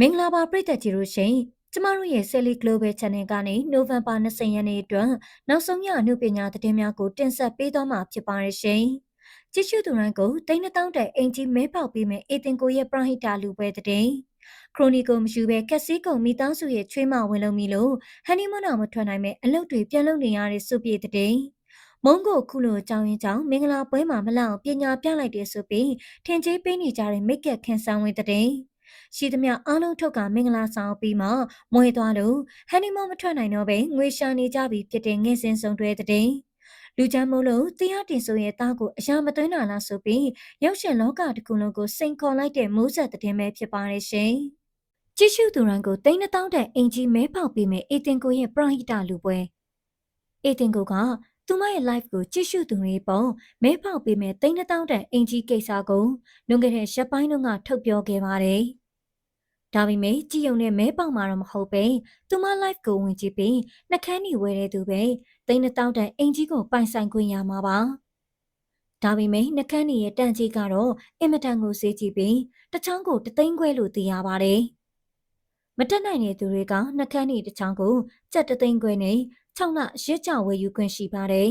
မင်္ဂလာပါပရိသတ်ကြီးတို့ရှင်ကျမတို့ရဲ့ Selly Global Channel ကနေ November 20ရက်နေ့အတွက်နောက်ဆုံးရအမှုပညာသတင်းများကိုတင်ဆက်ပေးသွားမှာဖြစ်ပါတယ်ရှင်ကြည့်ရှုသူတိုင်းကိုတိန်းတောင်းတဲ့အင်ဂျီမဲပေါက်ပြီးမဲ့အေတင်ကိုရဲ့ပရဟိတလူပွဲတဲ့ခရိုနီကိုမရှိဘဲကက်စီကုံမိသားစုရဲ့ချွေးမဝင်လုံးမီလို့ဟန်နီမွန်းအောင်မထွက်နိုင်မဲ့အလုပ်တွေပြန်လုပ်နေရတဲ့စုပြေတဲ့မုံကိုခုလိုကြောင်းရင်ကြောင်းမင်္ဂလာပွဲမှာမလောက်ပညာပြလိုက်တယ်ဆိုပြီးထင်ကြီးပေးနေကြတဲ့မိတ်ကက်ခန်းဆန်းဝင်တဲ့ ရှိသမျှအားလုံးထုတ်ကမင်္ဂလာဆောင်ပြီးမှမွေသွားလို့ဟန်နီမွန်းမထွက်နိုင်တော့ပဲငွေရှာနေကြပြီဖြစ်တဲ့ငယ်စဉ်ဆုံးတွဲတဲ့လူချမ်းမို့လို့တရားတင်ဆိုရဲ့သားကိုအရာမသွင်းတာလားဆိုပြီးရောက်ရှင်လောကတစ်ခုလုံးကိုစိန်ခေါ်လိုက်တဲ့မိုးဆက်တဲ့ပဲဖြစ်ပါတယ်ရှင်။ကြည့်ရှုသူရန်ကိုတိန်းနှောင်းတဲ့အင်ကြီးမဲပေါက်ပြီးမဲ့အေတင်ကိုရဲ့ပရဟိတလူပွဲအေတင်ကိုကသူမရဲ့ live ကိုကြည့်ရှုသူတွေပုံမဲပေါက်ပြီးမဲ့တိန်းနှောင်းတဲ့အင်ကြီးကိစ္စကိုလွန်ခဲ့တဲ့ရက်ပိုင်းတုန်းကထုတ်ပြောခဲ့ပါတယ်။ ဒါပေမဲ့ကြည်ယုံနဲ့မဲပေါက်မှာတော့မဟုတ်ပဲသူမ live ကိုဝင်ကြည့်ပြီးနှကန်းနီဝဲတဲ့သူပဲသိန်းတောင်းတန်အင်ကြီးကိုပိုင်ဆိုင်ခွင့်ရမှာပါဒါပေမဲ့နှကန်းနီရဲ့တန်ကြီးကတော့အင်မတန်ကိုစေးကြည့်ပြီးတချောင်းကိုတသိန်းခွဲလို့သိရပါတယ်မတက်နိုင်တဲ့သူတွေကနှကန်းနီတချောင်းကိုကြက်တသိန်းခွဲနဲ့၆လရစ်ကြဝယ်ယူခွင့်ရှိပါတယ်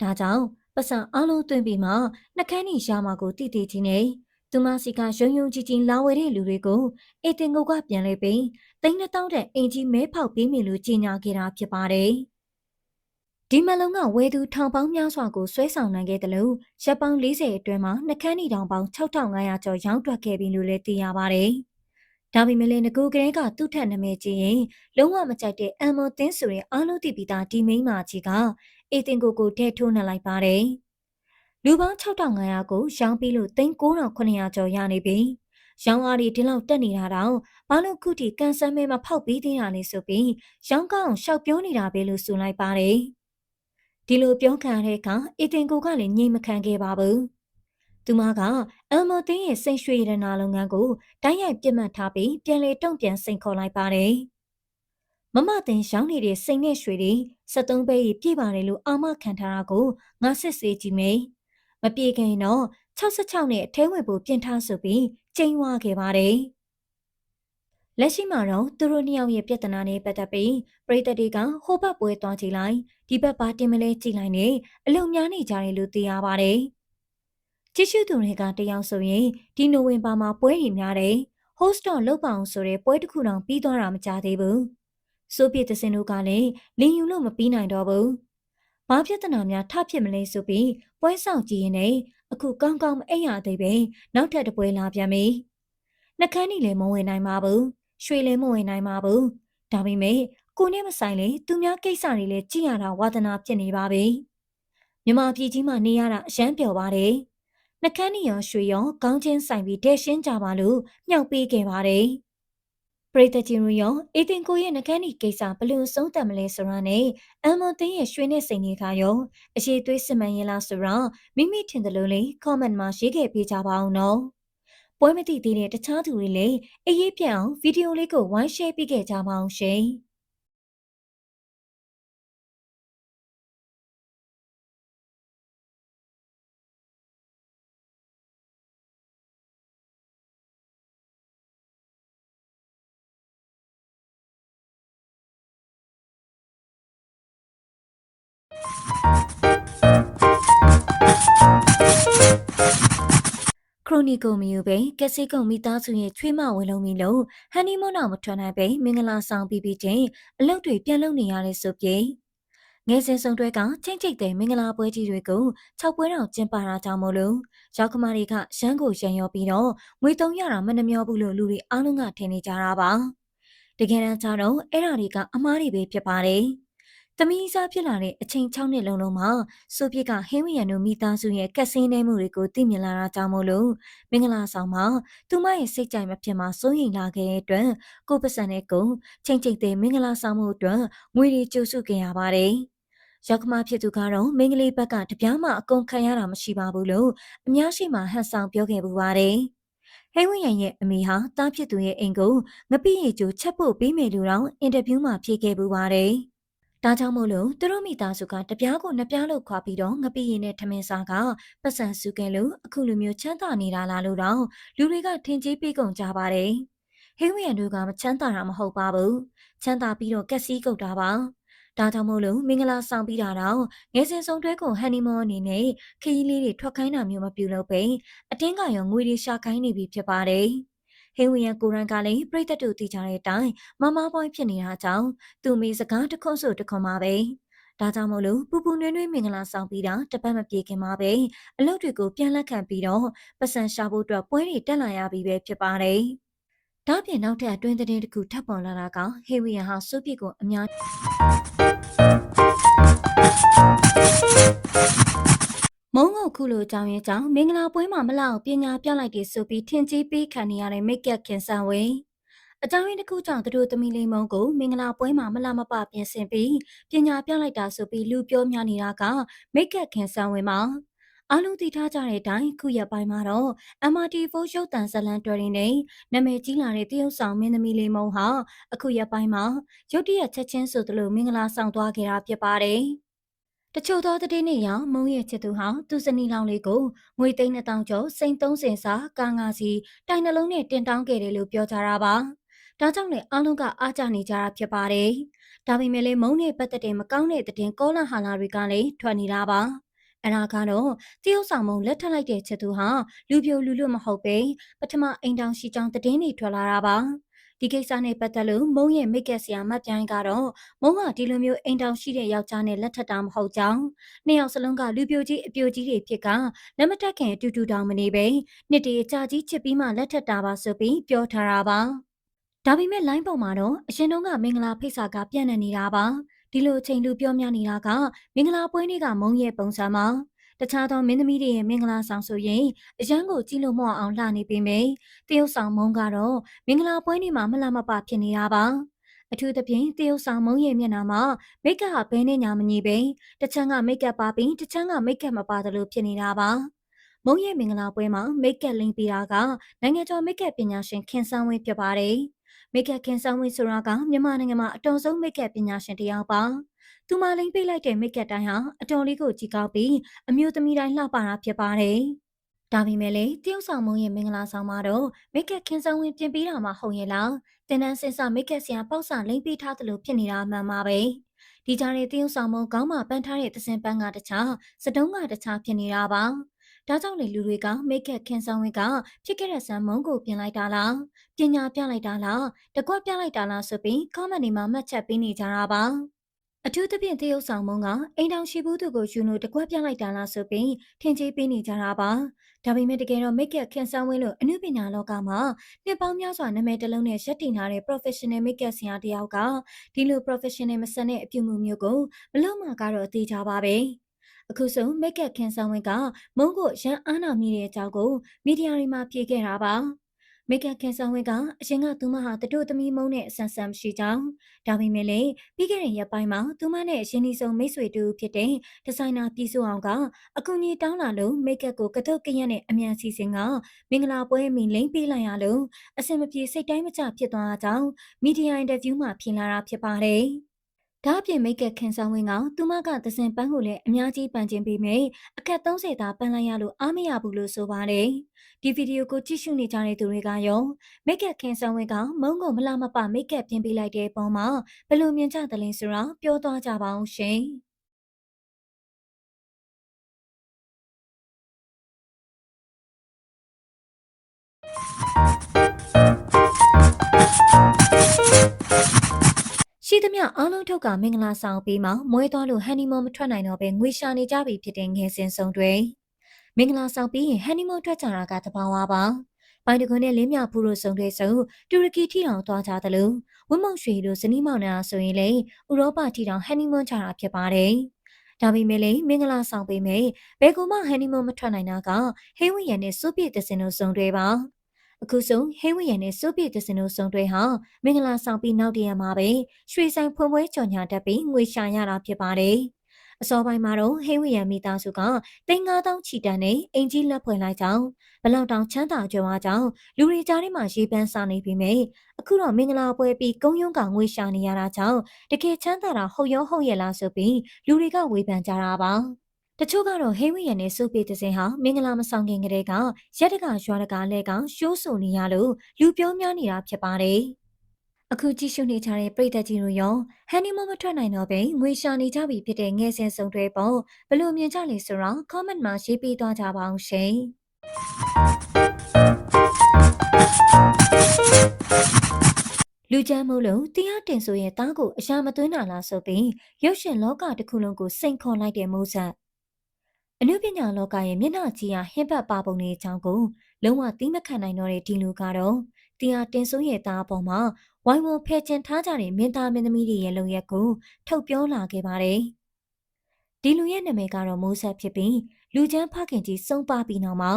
ဒါကြောင့်ပစံအလုံးသွင်းပြီးမှနှကန်းနီရမှာကိုတည်တည်ချင်းနဲ့ သူမစီကရုံရုံကြည်ကြည်လာဝဲတဲ့လူတွေကိုအေတင်ကိုကပြန်လဲပြီးတိန်းနှတောင်းတဲ့အင်ကြီးမဲဖောက်ပေးမိလို့ကြီးညာခဲ့တာဖြစ်ပါတယ်။ဒီမလုံးကဝဲသူထောင်ပေါင်းများစွာကိုဆွဲဆောင်နိုင်ခဲ့တယ်လို့ရပ်ပေါင်း40အတွင်းမှာနှကန်းနီတောင်ပေါင်း6500ကျော်ရောင်းတွက်ခဲ့ပြီလို့လည်းသိရပါတယ်။ဒါပေမဲ့လည်းငကူကလေးကသူ့ထက်နာမည်ကြီးရင်လုံးဝမကြိုက်တဲ့အမ်မော်တင်းဆိုတဲ့အားလုံးသိပြီးသားဒီမိန်းမကြီးကအေတင်ကိုကိုထဲထိုးနှက်လိုက်ပါတယ်။ လူပေါင်း6500ကိုရောင်းပြီးလို့3900ကျော်ရနေပြီ။ရောင်းအားဒီဒီလောက်တက်နေတာတော့ဘာလို့ခုထိကန်ဆယ်မဲမဖောက်ပြီးသေးတာလဲဆိုပြီးရောင်းကောင်းရှောက်ပြောနေတာပဲလို့ဆိုလိုက်ပါတယ်။ဒီလိုပြောခံတဲ့အခါအီတင်ကိုကလည်းငြိမ်မခံခဲ့ပါဘူး။သူမကအယ်မိုတင်းရဲ့စိတ်ရွှေရတနာလုပ်ငန်းကိုတိုင်းရိုက်ပြစ်မှတ်ထားပြီးပြန်လေတုံ့ပြန်စိန်ခေါ်လိုက်ပါတယ်။မမတင်ရောင်းနေတဲ့စိန်နဲ့ရွှေတွေ73ပဲကြီးပြည့်ပါတယ်လို့အာမခံထားတာကိုငါစစ်ဆေးကြည့်မယ်။ မပြေခင်တော့66နဲ့အထဲဝင်ဖို့ပြင်ထားဆိုပြီးကျိန်းဝါခဲ့ပါတယ်။လက်ရှိမှာတော့သူတို့နှစ်ယောက်ရဲ့ပြဿနာနဲ့ပတ်သက်ပြီးပြည်သက်တွေကဟိုဘက်ပွဲသွားကြည့်လိုက်ဒီဘက်ပါတင်မလဲကြည့်လိုက်နေအလုံများနေကြတယ်လို့သိရပါတယ်။ကြည့်ရှုသူတွေကတယောက်ဆိုရင်ဒီနိုဝင်ဘာမှာပွဲတွေများတယ်။ host တော့လုပ်ပါအောင်ဆိုတဲ့ပွဲတစ်ခုတောင်ပြီးသွားတာမကြသေးဘူး။ဆိုပြစ်သစင်တို့ကလည်းလင်ယူလို့မပြီးနိုင်တော့ဘူး။ ဘာပြဿနာများထဖြစ်မလဲဆိုပြီးပွဲဆောင်ကြည့်ရင်လည်းအခုကောင်းကောင်းမအိပ်ရသေးပဲနောက်ထပ်တပွဲလာပြန်ပြီနှကန်းနီလည်းမဝင်နိုင်ပါဘူးရွှေလည်းမဝင်နိုင်ပါဘူးဒါပေမဲ့ကိုနဲ့မဆိုင်လေသူများကိစ္စတွေလည်းကြည့်ရတာဝါသနာဖြစ်နေပါပြီမြမပြည်ကြီးမှာနေရတာအရန်ပျော်ပါတယ်နှကန်းနီရောရွှေရောကောင်းချင်းဆိုင်ပြီးတဲရှင်းကြပါလို့မြှောက်ပေးခဲ့ပါတယ် ပရိသတ်ကြီးရောအေတင်ကိုရဲ့ငကန်းဒီကိစ္စဘလို့ဆုံးသက်မလဲဆိုတာနဲ့အမ်မွန်တင်းရဲ့ရွှေနဲ့စိန်တွေကရောအရှိသွေးစစ်မှန်ရင်လားဆိုတော့မိမိထင်တယ်လို့လေ comment မှာရေးခဲ့ပေးကြပါအောင်နော်ပွဲမသိသေးတဲ့တခြားသူတွေလည်းအေးရေးပြအောင်ဗီဒီယိုလေးကိုဝိုင်း share ပေးခဲ့ကြပါအောင်ရှင် ခရိုနီကိုမီယူပဲကက်စီကုံမိသားစုရဲ့ချွေးမဝင်လုံးမီလို့ဟန်နီမွန်းတော်မထွက်နိုင်ပဲမင်္ဂလာဆောင်ပြီးပြီးချင်းအလုပ်တွေပြန်လုပ်နေရတဲ့ဆိုပြေငယ်စဉ်စုံတွဲကချင်းချိတ်တဲ့မင်္ဂလာပွဲကြီးတွေကို၆ပွဲတော်ကျင်းပတာကြောင့်မို့လို့ရောက်ခမတွေကရန်ကိုရန်ရောပြီးတော့ငွေသုံးရတာမနှမျောဘူးလို့လူတွေအားလုံးကထင်နေကြတာပါတကယ်တမ်းကျတော့အဲ့ဓာတွေကအမားတွေပဲဖြစ်ပါတယ်။ သမီးစားဖြစ်လာတဲ့အချိန်6နှစ်လုံးလုံးမှာဆိုပြစ်ကဟင်းဝရံတို့မိသားစုရဲ့ကက်စင်းနေမှုတွေကိုသိမြင်လာတာကြောင့်မို့လို့မင်္ဂလာဆောင်မှာသူမရဲ့စိတ်ကြိုက်မဖြစ်မှာစိုးရိမ်လာခဲ့တဲ့အတွက်ကိုပစံနဲ့ကုံချိန်ချိန်တဲ့မင်္ဂလာဆောင်မှုအတွက်ငွေတွေကျိုးစုခဲ့ရပါတယ်။ရောက်ခမဖြစ်သူကတော့မင်္ဂလေးဘက်ကတပြားမှအကုန်ခံရတာမရှိပါဘူးလို့အများရှိမှဟန်ဆောင်ပြောခဲ့ပူပါတယ်။ဟိဝင်းရန်ရဲ့အမေဟာတားဖြစ်သူရဲ့အိမ်ကိုငပိရီကျိုချက်ဖို့ပြီးမယ်လို့တော့အင်တာဗျူးမှာဖြေခဲ့ပူပါတယ်။ ဒါကြောင့်မို့လို့သူတို့မိသားစုကတပြားကိုနှစ်ပြားလို့ခွာပြီးတော့ငပိရင်နဲ့ထမင်းစားကပတ်စံစုကဲလို့အခုလိုမျိုးချမ်းသာနေတာလားလို့တော့လူတွေကထင်ကြီးပေးကုန်ကြပါတယ်ဟင်းဝရံတို့ကမချမ်းသာတာမဟုတ်ပါဘူးချမ်းသာပြီးတော့ကက်စီးကုတ်တာပါဒါကြောင့်မို့လို့မင်္ဂလာဆောင်ပြီးတာတော့ငယ်စဉ်ဆုံးတွဲကိုဟန်နီမွန်အနေနဲ့ခရီးလေးတွေထွက်ခိုင်းတာမျိုးမပြုလုပ်ပဲအတင်းကရောငွေတွေရှာခိုင်းနေပြီဖြစ်ပါတယ် ဟင်းဝရံကိုရန်ကလည်းပြိသက်တို့တည်ကြတဲ့အတိုင်းမမပွိုင်းဖြစ်နေတာကြောင့်သူမိစကားတစ်ခွန်းဆိုတစ်ခွန်းပါပဲဒါကြောင့်မို့လို့ပူပူနွေးနွေးမင်္ဂလာဆောင်ပြီးတာတပတ်မပြေခင်မှာပဲအလုပ်တွေကိုပြန်လက်ခံပြီးတော့ပတ်စံရှာဖို့အတွက်ပွဲတွေတက်လာရပြီပဲဖြစ်ပါတယ်။ဒါပြင်နောက်ထပ်အတွင်းသတင်းတစ်ခုထပ်ပေါ်လာတာကဟေဝီယန်ဟာစုပ်ပစ်ကိုအများ မုံငုတ်ခုလိုကြောင်းရဲ့ကြောင့်မင်္ဂလာပွဲမှာမလောက်ပညာပြလိုက်တယ်ဆိုပြီးထင်ကြီးပေးခံနေရတဲ့မိတ်ကပ်ခင်ဆန်ဝေးအကြောင်းရင်းတစ်ခုကြောင့်သူတို့သမီးလေးမုံကိုမင်္ဂလာပွဲမှာမလမပပြင်ဆင်ပြီးပညာပြလိုက်တာဆိုပြီးလူပြောများနေတာကမိတ်ကပ်ခင်ဆန်ဝင်မှာအားလုံးသိထားကြတဲ့အတိုင်းခုရက်ပိုင်းမှာတော့ MRT4 ရုပ်တံဇလန်တွဲရင်းနဲ့နာမည်ကြီးလာတဲ့တရုတ်ဆောင်မင်းသမီးလေးမုံဟာအခုရက်ပိုင်းမှာရုတ်တရက်ချက်ချင်းဆိုသလိုမင်္ဂလာဆောင်သွားခဲ့တာဖြစ်ပါတယ်။ တချို့သောတည်င်းရောင်မုံရဲ့ချစ်သူဟာသူစနီလောင်လေးကိုငွေသိန်း2000ကျော်စိန်30စာကာငါစီတိုင်နှလုံးနဲ့တင်တောင်းခဲ့တယ်လို့ပြောကြတာပါ။ဒါကြောင့်လည်းအားလုံးကအားကြနေကြတာဖြစ်ပါတယ်။ဒါပေမဲ့လည်းမုံနဲ့ပတ်သက်တဲ့မကောင်းတဲ့သတင်းကောလာဟာလာတွေကလည်းထွက်နေတာပါ။အနာကတော့တရုတ်ဆောင်မုံလက်ထပ်လိုက်တဲ့ချက်သူဟာလူပြိုလူလွတ်မဟုတ်ပဲပထမအိမ်တောင်ရှိကြောင်းသတင်းတွေထွက်လာတာပါ။ ဒီကိစ္စနဲ့ပတ်သက်လို့မုံရဲ့မိတ်ကက်ဆရာမတ်ပြိုင်းကတော့မုံကဒီလိုမျိုးအိမ်တောင်ရှိတဲ့ယောက်ျားနဲ့လက်ထပ်တာမဟုတ်ကြောင်းနှစ်ယောက်စလုံးကလူပြိုကြီးအပြိုကြီးတွေဖြစ်ကလက်မတက်ခင်အတူတူတောင်မနေပဲနှစ်တည်းကြာကြီးချစ်ပြီးမှလက်ထပ်တာပါဆိုပြီးပြောထားတာပါ။ဒါပေမဲ့ line ပေါ်မှာတော့အရင်တုန်းကမင်္ဂလာဖိတ်စာကပြန့်နှံ့နေတာပါဒီလိုအချိန်လူပြောများနေတာကမင်္ဂလာပွဲနေ့ကမုံရဲ့ပုံစံမှာ တခြားသောမင်းသမီးတွေရဲ့မင်္ဂလာဆောင်ဆိုရင်အရန်ကိုကြည့်လို့မအောင်အောင်လှနေပေမယ့်တရုတ်ဆောင်မုံကတော့မင်္ဂလာပွဲနေ့မှာမလှမပဖြစ်နေတာပါအထူးသဖြင့်တရုတ်ဆောင်မုံရဲ့မျက်နှာမှာမိတ်ကပ်ဟာဘဲနဲ့ညာမညီပဲတချမ်းကမိတ်ကပ်ပါပြီးတချမ်းကမိတ်ကပ်မပါသလိုဖြစ်နေတာပါမုံရဲ့မင်္ဂလာပွဲမှာမိတ်ကပ်လိမ့်ပေးတာကနိုင်ငံတော်မိတ်ကပ်ပညာရှင်ခင်ဆန်းဝင်းဖြစ်ပါတယ်။မိတ်ကပ်ခင်ဆောင်ဝင်းဆိုတာကမြန်မာနိုင်ငံမှာအတော်ဆုံးမိတ်ကပ်ပညာရှင်တစ်ယောက်ပါ သူမလိမ့်ပေးလိုက်တဲ့မိတ်ကပ်တိုင်းဟာအတော်လေးကိုကြည်ကောက်ပြီးအမျိုးသမီးတိုင်းလှပတာဖြစ်ပါတယ်ဒါပေမဲ့လေတရုတ်ဆောင်မုံရဲ့မင်္ဂလာဆောင်မှာတော့မိတ်ကပ်ခင်ဆောင်ဝင်ပြင်ပေးတာမှဟုတ်ရဲ့လားတင်တန်းစင်စမိတ်ကပ်ဆရာပေါက်စာလိမ့်ပေးထားသလိုဖြစ်နေတာမှန်ပါပဲဒီကြားတဲ့တရုတ်ဆောင်မုံကောင်းမှပန်းထားတဲ့သစင်ပန်းကတခြားစတုံးကတခြားဖြစ်နေတာပါဒါကြောင့်လေလူတွေကမိတ်ကက်ခင်ဆောင်ဝင်းကဖြစ်ခဲ့တဲ့ဆန်မုံကိုပြင်လိုက်တာလားပညာပြလိုက်တာလားတကွက်ပြလိုက်တာလားဆိုပြီး comment တွေမှာမှတ်ချက်ပေးနေကြတာပါ အထူးသဖြင့်တရုတ်ဆောင်မုံကအိမ်တောင်ရှိဘူးသူကိုယူနိုတကွက်ပြလိုက်တာလားဆိုပြီးထင်ကြီးပေးနေကြတာပါဒါပေမဲ့တကယ်တော့မိတ်ကက်ခင်ဆောင်ဝင်းလို့အမှုပညာလောကမှာနှစ်ပေါင်းများစွာနာမည်တစ်လုံးနဲ့ရက်တည်ထားတဲ့ professional makeup ဆရာတယောက်ကဒီလို professional မဆန်တဲ့အပြုမှုမျိုးကိုမလို့မှကတော့အသေးကြပါပဲအခုဆုံးမိတ်ကက်ခင်ဆောင်ဝင်ကမုံကိုရန်အားနာမိတဲ့အကြောင်းကိုမီဒီယာတွေမှာဖြေခဲ့တာပါ မိတ်ကခင်ဆောင်ဝင်းကအရင်ကသူမဟာတတို့သမီးမုံနဲ့အဆန်ဆန်မရှိကြောင်းဒါပေမဲ့လည်းပြီးခဲ့တဲ့ရက်ပိုင်းမှာသူမနဲ့အရင်ဒီဆုံးမိတ်ဆွေတူဖြစ်တဲ့ဒီဇိုင်နာပြည်စုအောင်ကအကူကြီးတောင်းလာလို့မိတ်ကကိုကတုတ်ကရက်နဲ့အမြန်စီစဉ်ကမင်္ဂလာပွဲမီလိမ့်ပေးလိုက်ရလို့အဆင်မပြေစိတ်တိုင်းမကျဖြစ်သွားကြောင်းမီဒီယာအင်တာဗျူးမှာပြင်လာတာဖြစ်ပါတယ်။ ဒါအပြင်မိတ်ကခင်ဆောင်ဝင်းကသူမကသစင်ပန်းကိုလည်းအများကြီးပန်ကျင်ပေးမယ်အခက်30သာပန်လိုက်ရလို့အားမရဘူးလို့ဆိုပါတယ်ဒီဗီဒီယိုကိုကြည့်ရှုနေကြတဲ့သူတွေကရောမိတ်ကခင်ဆောင်ဝင်းကမုံကိုမလာမပမိတ်ကပြင်ပေးလိုက်တဲ့ပုံမှာဘယ်လိုမြင်ကြသလဲဆိုတာပြောသွားကြပါအောင်ရှင် ရှိသမျှအားလုံးထုတ်ကမင်္ဂလာဆောင်ပြီးမှမွေးသွားလို့ဟန်နီမွန်မထွက်နိုင်တော့ပဲငွေရှာနေကြပြီဖြစ်တဲ့ငယ်စဉ်ဆုံးတွေမင်္ဂလာဆောင်ပြီးရင်ဟန်နီမွန်ထွက်ကြတာကတဘာဝပါပိုင်တခွန်းနဲ့လင်းမြဖူးတို့ဆုံတွေဆိုတူရကီထိတောင်သွားကြသလိုဝင်းမုံရွှေတို့ဇနီးမောင်နှံဆိုရင်လေဥရောပထိတောင်ဟန်နီမွန်ကြတာဖြစ်ပါတယ်ဒါပေမဲ့လည်းမင်္ဂလာဆောင်ပေးမယ်ဘယ်ကူမှဟန်နီမွန်မထွက်နိုင်တာကဟင်းဝရံနဲ့စုပြည့်တဲ့စင်တို့ဆုံတွေပါ အခုဆုံးဟင်းဝရံနဲ့စိုးပြည့်တစင်တို့ဆုံတွဲဟာမင်္ဂလာဆောင်ပြီးနောက်တရမှာပဲရွှေဆိုင်ဖွင့်ပွဲကြော်ညာတတ်ပြီးငွေရှာရတာဖြစ်ပါတယ်။အစောပိုင်းမှာတော့ဟင်းဝရံမိသားစုကတိန်9000ချီတန်နဲ့အင်ကြီးလက်ဖွင့်လိုက်ကြောင်းဘလောက်တောင်ချမ်းသာကြွားကြောင်းလူတွေကြားထဲမှာရေးပန်းစာနေပြီးမြဲအခုတော့မင်္ဂလာပွဲပြီးကုန်းရုံးကငွေရှာနေရတာကြောင့်တကယ်ချမ်းသာတာဟုတ်ရောဟုတ်ရဲ့လားဆိုပြီးလူတွေကဝေဖန်ကြတာပါ။ တချို့ကတော့ဟိဝိယန်နဲ့စိုးပေတဲ့စင်ဟာမင်္ဂလာမဆောင်ခင်ကတည်းကရက်တကရွာတကလဲကရှိုးဆိုနေရလို့လူပြောများနေတာဖြစ်ပါတယ်။အခုကြည့်ရှုနေကြတဲ့ပြည်သက်ကြီးတို့ရောဟန်နီမမထွက်နိုင်တော့ပဲငွေရှာနေကြပြီဖြစ်တဲ့ငယ်စဉ်စုံတွေပေါ့ဘလို့မြင်ကြလဲဆိုတော့ comment မှာရေးပေးသွားကြပါအောင်ရှင်။လူချမ်းမို့လို့တရားတင်ဆိုရဲ့တားကိုအရာမသွင်းတာလားဆိုပြီးရုပ်ရှင်လောကတစ်ခုလုံးကိုစိန်ခေါ်လိုက်တဲ့မိုးဆက် အနုပညာလောကရဲ့မျက်နှာကြီးဟာဟင်းပတ်ပါပုံတွေအကြောင်းကိုလုံးဝသိမခံနိုင်တော့တဲ့ဒီလူကတော့တရားတင်ဆိုရဲ့သားအပေါ်မှာဝိုင်းဝန်းဖယ်ကျင်ထားကြတဲ့မင်းသားမင်းသမီးတွေရဲ့လုံရက်ကိုထုတ်ပြောလာခဲ့ပါတယ်။ဒီလူရဲ့နာမည်ကတော့မိုးဆက်ဖြစ်ပြီးလူချမ်းဖခင်ကြီးစုံပါပြီးနောက်မှာ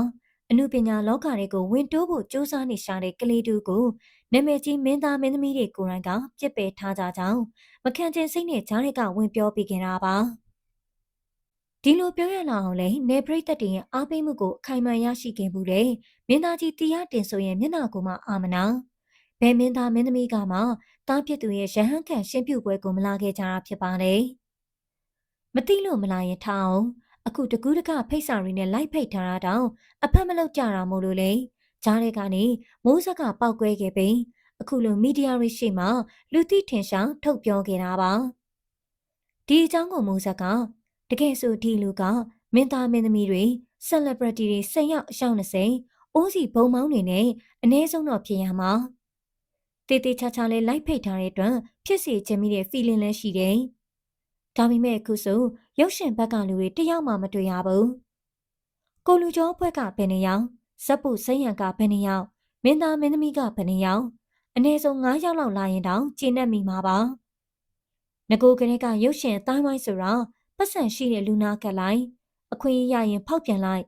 အနုပညာလောကတွေကိုဝင်တိုးဖို့စူးစမ်းနေရှာတဲ့ကလေးတူကိုနာမည်ကြီးမင်းသားမင်းသမီးတွေကိုယ်တိုင်ကပြစ်ပယ်ထားကြကြောင်းမခံချင်စိတ်နဲ့ဂျားတွေကဝင်ပြောပြခဲ့တာပါ။ ဒီလိုပြောရလာအောင်လဲနေပရိသတ်တွေရဲ့အားပေးမှုကိုအခိုင်အမာရရှိခဲ့မှုတဲ့မင်းသားကြီးတရားတင်ဆိုရင်မျက်နှာကိုမှအာမနာဘယ်မင်းသားမင်းသမီးကမှတားပြစ်သူရဲ့ရဟန်းခံရှင်းပြပွဲကိုမလာခဲ့ကြတာဖြစ်ပါလေမသိလို့မလာရင်ထားအောင်အခုတကူးတကဖိတ်စာတွေနဲ့လိုက်ဖိတ်ထားတာတောင်အဖက်မလုပ်ကြတာမို့လို့လေဂျားတွေကနေမိုးဆက်ကပောက်ကွဲခဲ့ပြီးအခုလိုမီဒီယာတွေရှိမှလူသိထင်ရှားထုတ်ပြောခဲ့တာပါဒီအကြောင်းကိုမိုးဆက်က တကယ်ဆိုဒီလူကမင်းသားမင်းသမီးတွေ celebrity တွေစိတ်ရောက်အရှောင်း20အိုးစီဘုံမောင်းတွေနဲ့အ ਨੇ ဆုံးတော့ဖြစ်ရမှာတေးသေးချာချာလေးလိုက်ဖိတ်ထားတဲ့အတွက်ဖြစ်စီခြင်းမိတဲ့ feeling လည်းရှိတယ်ဒါပေမဲ့အခုဆိုရုပ်ရှင်ဘက်ကလူတွေတယောက်မှမတွေ့ရဘူးကိုလူကျော်ဘက်ကဘယ်နှယောက်ဇက်ပုစိတ်ရံကဘယ်နှယောက်မင်းသားမင်းသမီးကဘယ်နှယောက်အနည်းဆုံး9ယောက်လောက်လာရင်တောင်ကျင်းနေမိမှာပါငကိုကလေးကရုပ်ရှင်အတိုင်းဝိုင်းဆိုတော့ ပတ်စံရှိတဲ့လူနာကက်လိုက်အခွင့်အရေးရရင်ဖောက်ပြန်လိုက်